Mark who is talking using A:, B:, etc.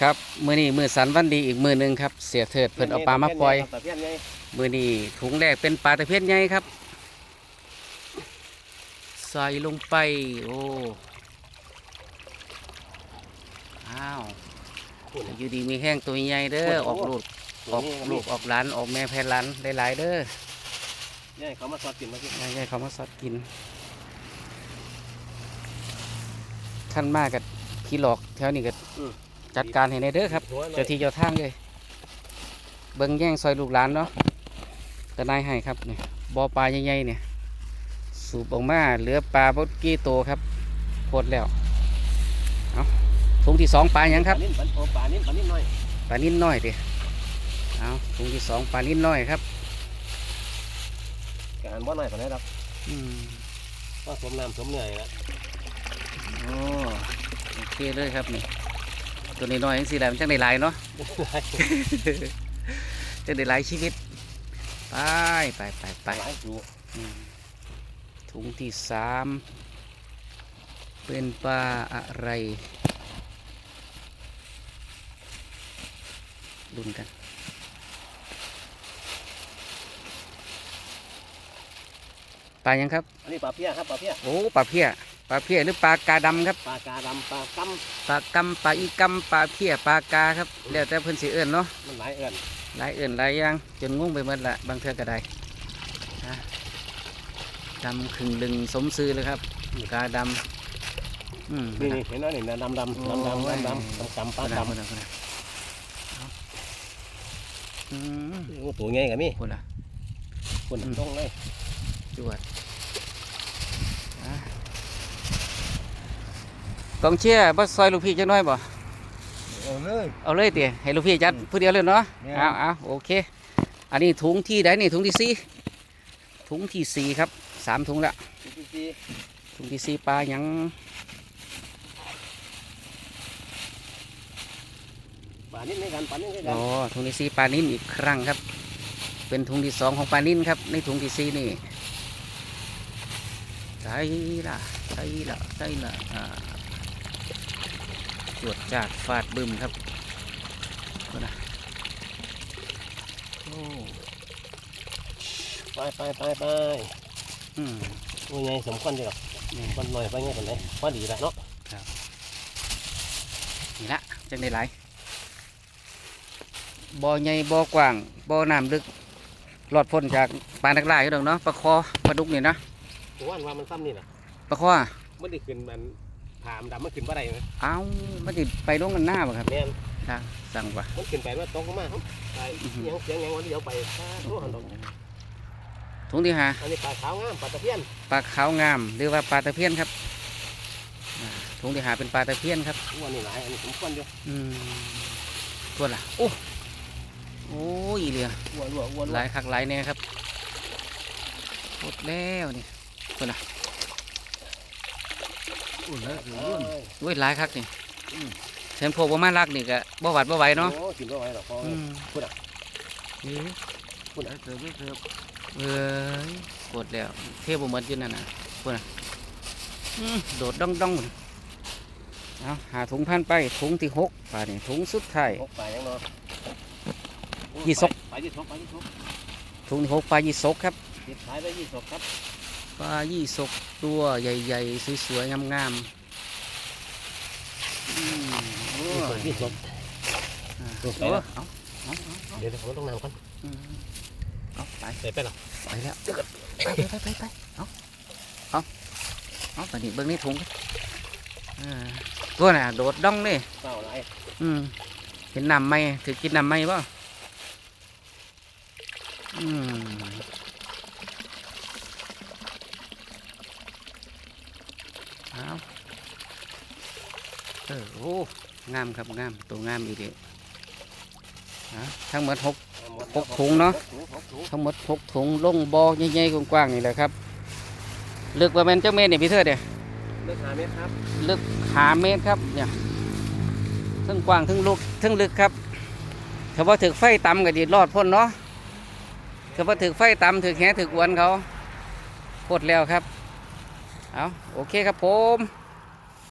A: ครับมือนี้มือสันวันดีอีกมือหนึ่งครับ เสียเถิดเพิ่นเอาปลามาปล่อย
B: ตะเพียนไง
A: มือนี้ถุงแรกเป็นปลาตะเพียนใหญ่ครับ ใส่ลงไป โอ้อ้าว
B: คุณ
A: อยู่ดีมีแห้งตัวใหญ่เด้อออกลูกออกลูกออกหลานออกแม่แพนหลานได้หลายๆเด้อ
B: นี่เขามาสอดกินมาสิ
A: ยายๆเขามาสอดกินขั้นมากกับขี้หลอกแถวนี้ก็ จัดการให้ในเด้อครับ
B: หัวหน่อ
A: เจ้ายที่เจ้าทางเลย เบิ้งแย่งซอยลูกหลานเนาะแต่นายให้ครับเนี่ยบ่อปลาใหญ่ๆเนี่ยสูบออกมาเหลือปลาบดกี้โตครับโคตรแล้วเอาถุงที่สองปลาหยังครับ
B: ปลานิ่มปลาโอปลานิ่มปลานิ่มหน่อย
A: ปลานิ่นน้อยดิเอาถุงที่สองปลานิ่นน้อยครับ
B: กหันบ่หน่อยปานนี้ครับ
A: อืม
B: ว่าสมน้ำสมเหนื่อยแล้ว
A: โอ้โอเคเลยครับนี่ ตัวน้อยๆยังสีแหลมนจังได้หลายเนาะจังได้หลายชีวิต ไปไปไปไป
B: หลายจู
A: อืมถุงที่สามเป็นปลาอะไรลุ้นกันปลายังครับ
B: อันนี้ปลาเพี้ยครับปลาเพี้ย
A: โอ้ ปลาเพี้ย ปลาเพี้ยหรือปลากาดำครับ
B: ปลากาดำปลาก
A: ปลากำปลาอีกำปลาเพี้ยปลากาครับแล้วแต่เพิ่นสิเอิ้นเนาะำ
B: มันหลายเอื่น
A: หลายเอิ้นหลายอย่างจนงงไปหมดละบางเทื่อก็ได้นะดำขึงลึงสมซื้อเลยครับกาดำอืม
B: นี่นี่เห็นไหมนี่ดำดำ
A: โอ้
B: ดำดำ
A: ย
B: ดำดำดำกำปลา
A: คนละ
B: ดำ
A: คนละคนละเอาอืม
B: โอ้ตัวใหญ่กับมี่
A: คนละ
B: คุณ
A: อืม
B: ต้องเลย
A: จวดอะ กองเชียร์บ่ซอยลูกพี่จักหน้อยบ่
B: เอาเลย
A: เอาเลยเตี๋ยให้ลูกพี่จัดผู้เดียวเลยเนาะ
B: แม่น
A: เอาเอาโอเค อันนี้ถุงที่ใดนี่ถุงที่สี่ถุงที่สี่ครับสามถุงละ
B: จี
A: ถุงที่สี่ปลาหยัง
B: ปลานิ่มในกันปลานิ่มในกั
A: อ๋
B: น
A: อถุงที่สี่ปลานิ่นอีกครั้งครับ เป็นถุงที่สองของปลานิ่นครับในถุงที่สี่นี่ใช่ละใช่ละใช่ละอ่า จวดจากฟาดบึมครับดูนะโอ้
B: ไปไปไปไป
A: อืม
B: ตัวใหญ่สมควรดีหรอก
A: นี่
B: มันหน่อยไปไงกันเลยพอดีละเนาะ
A: นี่ละจังได้หลายบ่อใหญ่บ่อกว้างบ่อน้ำลึกหลอดพ้นจากปลานักล่าอยู่ดอกเนาะปลาคอปลาดุกนี่นะ
B: ผมว่าว่ามันซ้ำนี่นะ
A: ปลาคอ
B: มันได้ขึ้นมัน ถามดำมันขึ้นบ่ได้ไหม
A: เอ้ามันสิไปลงกันหน้าบ่ครับ
B: แม่น
A: ครับสั่งว่า
B: มันขึ้นไปมันตกลงมาครับไปยังเสียงยังวันเดียวไปถ้าตัวหันดอก
A: ถุงที่หา
B: อันนี้ปลาขาวงามปลาตะเพียน
A: ปลาขาวงามหรือว่าปลาตะเพียนครับอ่าถุงที่หาเป็นปลาตะเพียนครับ
B: วันนี้หลายอันนี้สมควรอยู่
A: อืมตัวละโอ้โอ้ยเหลือ
B: วัววัววัว
A: หลายคักหลายแน่ครับหมดแล้วนี่ตัวละ
B: อุ่นแล้ว
A: โอ้ยหลายคักนี่เห็นพวกประมาณรักนี่ก็บ่หวัดบ่ไหวเนาะ
B: โอ้กินบ่ไหวหรอกพอ
A: อืม
B: พูดอะ
A: เอ้ย
B: พูดอะเติมไม่เติม
A: เอ้ยกดแล้วเทพบ่หมดอยู่นั่นน่ะพุ่นน่ะอืมโดดดองดองพุ่นเอาหาถุงพันไปถุงที่หกป่านี่ถุงสุดท้าย
B: พกปลายังเนาะ
A: ยี่สก
B: ปลายี่สกปลายี่สก
A: ถุงที่หกปลายี่สกครับ
B: ติดขายได้ยี่สกครับ
A: ปลายี่สกตัวใหญ่ๆ สวยๆ งามๆอืมโอ้ย
B: ยี่สก
A: อ่า
B: ตัวไป
A: เอา
B: แล้ว
A: เอาเอาเอา
B: เดี๋ยวผมต้องนำก่อน
A: อืมเอาไป
B: ใส่ไปหรอ
A: ไปแล้วไปไปไปไปเอาเอาเอาไปนี่เบิ้งนี่ถุงอ่าตัวน่ะโดดดองนี่
B: เปล่าไร
A: อืมเห็นน้ำไหมถือกินน้ำไหมบ่อืมเอาเออโอ้ งามครับงามตัวงามอีเดีนะทั้งหมดหกหกถุงเนาะ
B: หกถุง
A: ทั้งหมดหกถุงลงบ่อใหญ่ๆกว้างๆนี่แหละครับลึกประมาณเจ้าเมตรเนี่ยพี่เธอเนี่ย
B: เลือกหาเม็ดครับ
A: ลึกหาเมตรครับเนี่ยทั้งกว้างทั้งลึกทั้งลึกครับถ้าว่าถึกไฟต่ำก็ดีรอดพ้นเนาะถ้าว่าถึกไฟต่ำถึกแหถึกอวนเขาโคตรแล้วครับเอาโอเคครับผม